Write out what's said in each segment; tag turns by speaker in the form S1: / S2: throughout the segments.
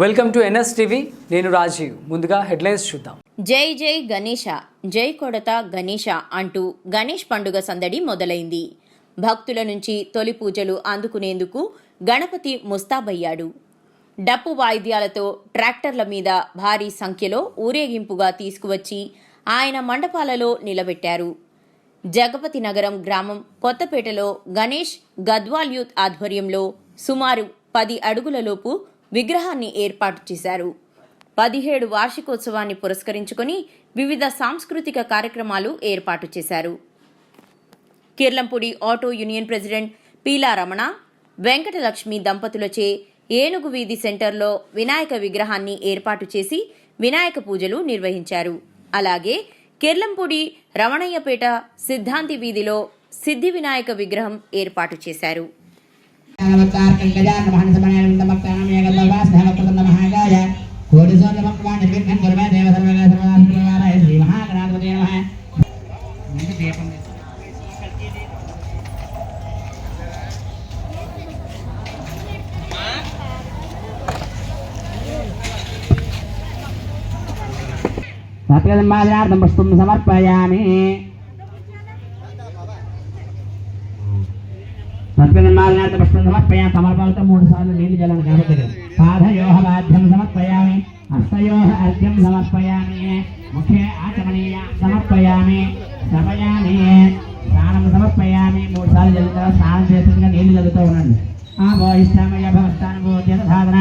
S1: Welcome to NS TV. నేను రాజీవ్. ముందుగా headlines చూద్దాం.
S2: జై జై గణేష జై కొడత గణేష అంటూ గణేష్ పండుగ సందడి మొదలైంది. భక్తుల నుంచి తొలి పూజలు అందుకునేందుకు గణపతి ముస్తాబయ్యాడు. డప్పు వాయిద్యాలతో ట్రాక్టర్ల మీద భారీ సంఖ్యలో ఊరేగింపుగా తీసుకువచ్చి ఆయన మండపాలలో నిలబెట్టారు. జగపతి నగరం గ్రామం కొత్తపేటలో గణేష్ గద్వాల్ యూత్ ఆధ్వర్యంలో సుమారు పది అడుగులలోపు విగ్రహాన్ని ఏర్పాటు చేశారు. పదిహేడు వార్షికోత్సవాన్ని పురస్కరించుకొని వివిధ సాంస్కృతిక కార్యక్రమాలు ఏర్పాటు చేశారు. Kirlampudi auto union president Peela Ramana Venkatalakshmi దంపతులచే ఏనుగు వీధి సెంటర్లో వినాయక విగ్రహాన్ని ఏర్పాటు చేసి వినాయక పూజలు నిర్వహించారు. అలాగే కిర్లంపూడి రమణయ్యపేట సిద్ధాంతి వీధిలో సిద్ధి వినాయక విగ్రహం ఏర్పాటు చేశారు.
S3: సత్యమాదనార్థం పుష్పం సమర్పయామి సత్యమాదనార్థం పుష్పం సమర్పయామి సమర్పణతో మూడు సార్లు నీళ్ళు జల్లని కాబట్టి పాదయోహ వాద్యం సమర్పయామి హస్తయోహ అర్ఘ్యం సమర్పయామి ముఖే ఆచమనీయ సమర్పయామి సమయామి స్నానం సమర్పయామి మూడు సార్లు జల్లుతా స్నానం చేస్తుండగా నీళ్ళు జరుగుతూ ఉండండి ఆ భోయిష్టామయ భవస్థాన సాధన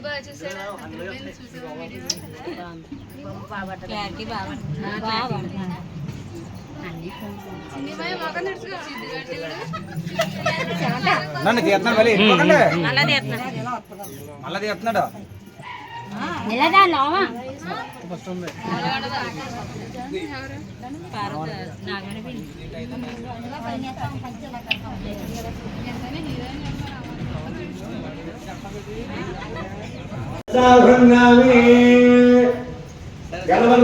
S3: పూజ చేస్తూ ఉండండి ఓం
S4: నన్ను తీస్తున్నాడు మళ్ళీ మళ్ళీ తీస్తున్నాడు.
S5: గణపతి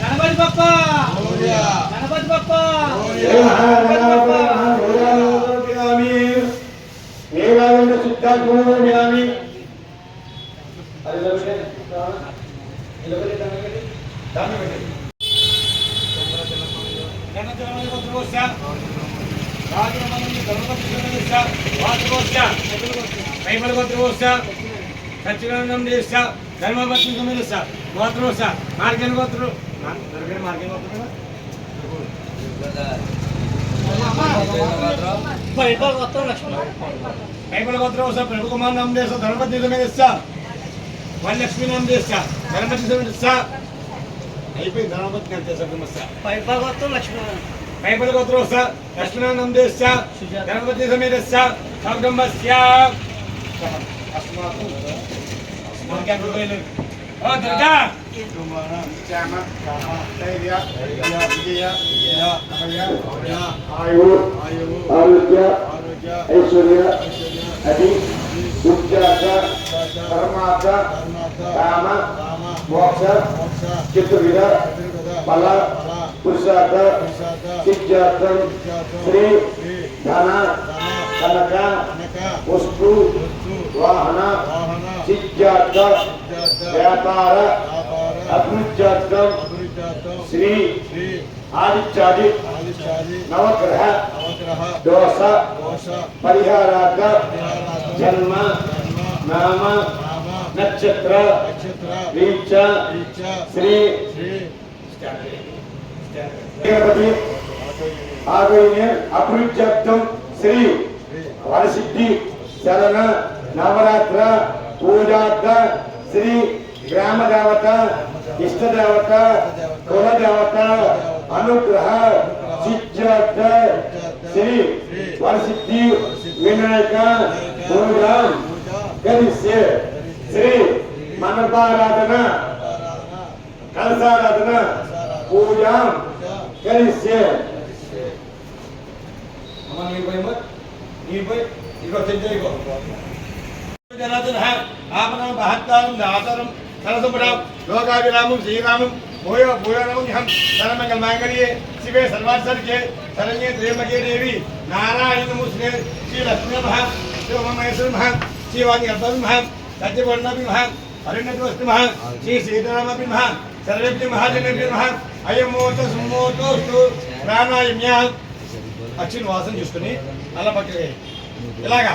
S4: గణపతి బప్ప! గణపతి బప్ప!
S5: సిద్ధాత్మయామి
S4: సచ్చిదానందం చేస్తా ధర్మపత్ని సమీరుస్తా గోత్రం వస్తా మార్గన్ గోత్రుడు మార్గన్ గోత్రుడు బైబిల్ గోత్రం వస్తా ప్రభు కుమార్ నామం చేస్తా ధర్మపత్ని సమీరుస్తా వరలక్ష్మి నామం చేస్తా ధర్మపత్ని సమీరుస్తా అయిపోయింది ధర్మపత్ని అంతే సభ్యమస్తా బైబిల్ గోత్రం వస్తా లక్ష్మీనామం చేస్తా ధర్మపత్ని సమీరుస్తా సౌగంబస్య అస్మాకు మార్గన్ రూపాయలు ఓ దుర్గా
S5: ఆయు ఆరోగ్య ఐశ్వర్య అది ఉద్యాక పరమార్థ కామ మోక్ష చతుర్విధ ఫల పురుషార్థ సిద్ధార్థం శ్రీ ధన కనక వస్తు వాహన ಸಿದ್ಧಾರ್ಥ ವ್ಯಾಪಾರ ಅಭಿವೃದ್ಧಾರ್ಥ ಶ್ರೀ ಆದಿತ್ಯಾದಿ ನವಗ್ರಹ ದೋಷ ಪರಿಹಾರಾರ್ಥ ಜನ್ಮ ನಾಮ ನಕ್ಷತ್ರ ರೀಚ ಶ್ರೀ ಗಣಪತಿ ಹಾಗೂ ಅಭಿವೃದ್ಧಾರ್ಥಂ ಶ್ರೀ ವರಸಿದ್ಧಿ ಶರಣ
S6: ನವರಾತ್ರ ಪೂಜಾರ್ಥ ಶ್ರೀ ಗ್ರಾಮ ದೇವತ ಇಷ್ಟ ದೇವತ ಕುಲ ದೇವತ ಅನುಗ್ರಹ ಸಿದ್ಧಾರ್ಥ ಶ್ರೀ ವರಸಿದ್ಧಿ ವಿನಾಯಕ ಪೂಜಾ ಕಲಿಸಿ ಶ್ರೀ ಮನಪಾರಾಧನ ಕಲಸಾರಾಧನ ಪೂಜಾ
S5: ಕಲಿಸಿ ಅಮ್ಮ ನೀರು ಬೈ ಮತ್ ನೀರು ಬೈ ಈಗ ಚಂದ್ರ జనార్దన మహత్తారం దాతరం సరసపడం లోకాభిరామం శ్రీరామం భూయో భూయోహం సరమంగళ మాంగళ్యే శివే సర్వాసర్గే శరణ్యే త్రేమకే దేవి నారాయణముస్మే శ్రీ లక్ష్మీ మహ శివమహేశ్వర మహ శివాని అర్థం మహ సత్యవర్ణపి మహ అరణ్యవస్తు మహ శ్రీ సీతారామపి మహ సర్వేభ్య మహాజనేభ్య మహ అయమోత సుమోతోస్తు ప్రాణాయమ్య. అక్షిని వాసన చూసుకుని అలా పక్కకి ఇలాగా.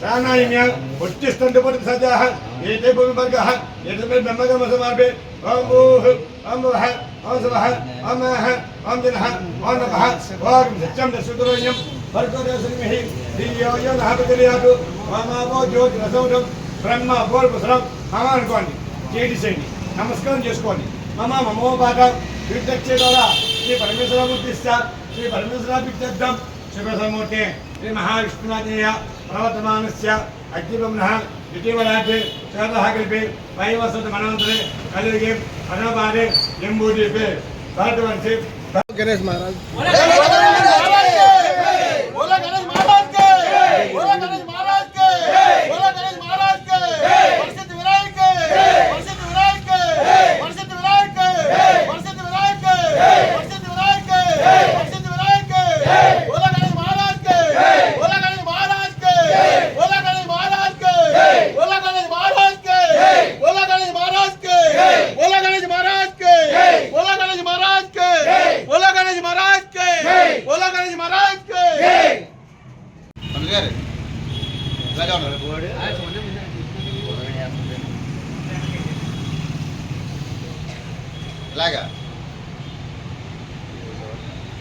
S5: ప్రాణాయామ్య ఉచ్చిష్టంత పరి సజాః ఏతే భూమి వర్గః ఏతమే బ్రహ్మగమ సమాపే ఓం భూః ఓం భువః ఓం శుభః ఓం మహః ఓం జనః ఓం నభః ఓం సత్యం దశుద్రోణ్యం వర్గోదశమిహి దివ్యో యో నహపతియాదు వామావో జ్యోతి బ్రహ్మ అనుకోండి చేసేయండి నమస్కారం చేసుకోండి। మమ మమో పాఠ విద్యక్షే ద్వారా శ్రీ పరమేశ్వరమూర్తిస్త శ్రీ శుభ సమూర్తి। శ్రీ మహావిష్ణునాథేయ ప్రవర్తమానస్య అగ్నిబ్రహ్మణ ఇటీవలాటే శాతः కల్పే వైవసత మనంతరే కలిగే అనపాదే జంబూదీపే భారతవర్షే
S6: గణేష్ మహారాజ్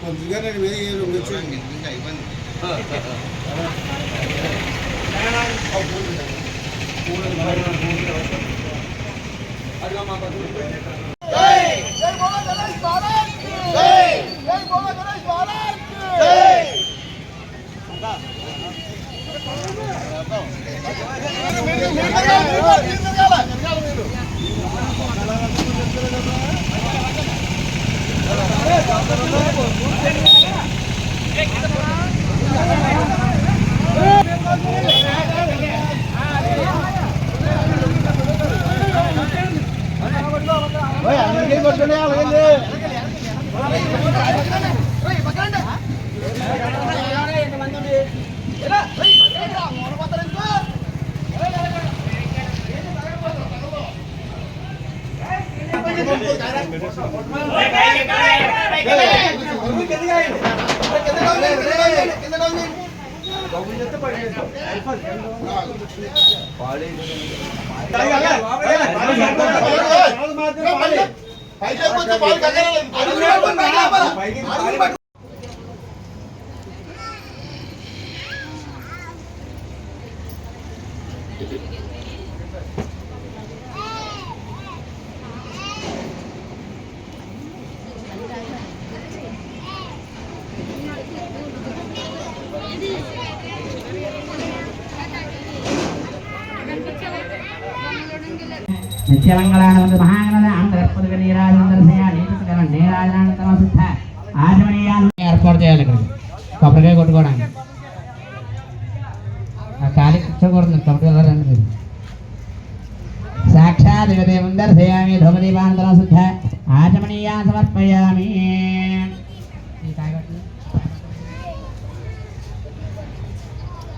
S6: పంచుగానండి వేరే
S4: ఏ రంగు వచ్చింది అది మా పక్కన పైకి పైకి పైకి
S3: ನಿತ್ಯಮಂಗಳಾನೊಂದು ಮಹಾಗಣದ ಅಂತರ್ಪದಕ ನೀರಾಜನಂದರಸಯ ನೀತಿಕರಣ ನೀರಾಜನ ತಮಸಿದ್ಧ ఆచమనీయాలు ఏర్పాటు చేయాలి ఇక్కడ. కొబ్బరికాయ కొట్టుకోవడానికి. ఆ ఖాళీ కూర్చోకూడదు కొబ్బరి వెళ్ళరండి మీరు. సాక్షాత్ దేవందర్శయామి ధోమదీపానంతరం శుద్ధ ఆచమనీయా సమర్పయామి